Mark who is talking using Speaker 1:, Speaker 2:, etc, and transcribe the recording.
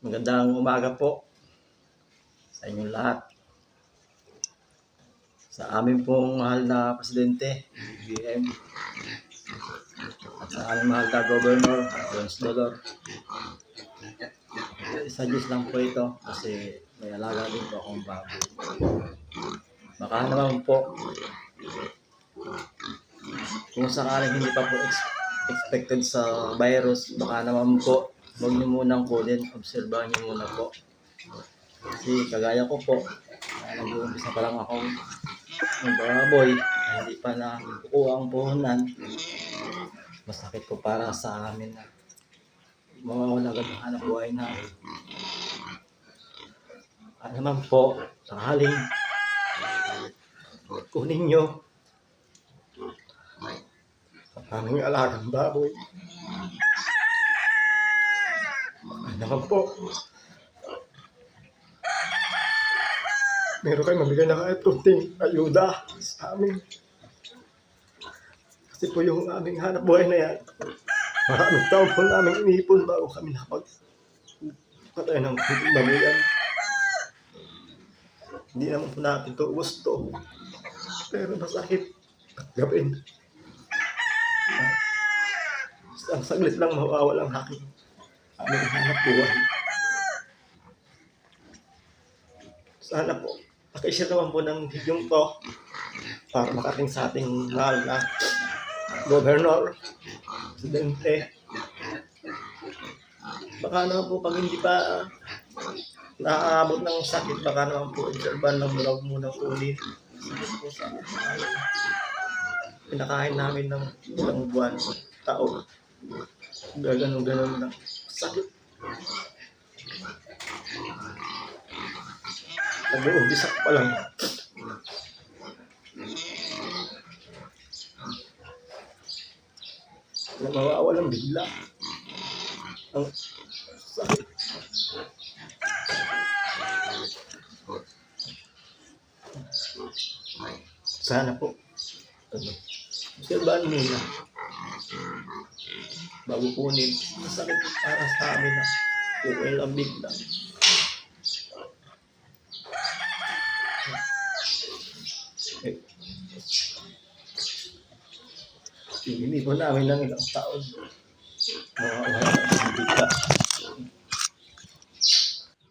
Speaker 1: Magandang umaga po sa inyong lahat. Sa amin pong mahal na Presidente, BM, at sa aming mahal na Governor, Jones Dolor. Diyos lang po ito kasi may alaga din po akong baboy. Baka naman po, kung sakaling hindi pa po ex- expected sa virus, baka naman po, huwag niyo munang kunin, obserbahan niyo muna po. Kasi kagaya ko po, nag-uumpisa pa lang akong magbaboy, hindi pa na kukuha ang puhunan. Masakit po para sa amin na mawawala agad ang hanap buhay na. Ano naman po, sakaling kunin nyo ang aming alagang baboy. Naman po, meron kayo mabigay na kahit kunting ayuda sa amin. Kasi po yung aming hanap buhay na yan, maraming taon po namin inipon bago kami nakapag patay ng babuyan. Hindi naman po natin to gusto. Pero masakit at gawin. Ang saglit lang mawawala ang aking aming hanap buhay. Sana po, pakishare naman po ng video to para makating sa ating mahal na governor, presidente. Baka naman po pag hindi pa naaabot ng sakit, baka naman po observan lang muna muna po sa pinakain namin ng ilang buwan, taon. Gaganon ganon lang. Sakit. Nag-uumpisa pa lang. Na mawawalang bigla. Ang sakit. Sana po. Ano? Obserbahan muna. Bago kunin. Masakit para sa amin na kukunin lang bigla. Hindi po namin ng ilang taon. Mga wala ng bigla.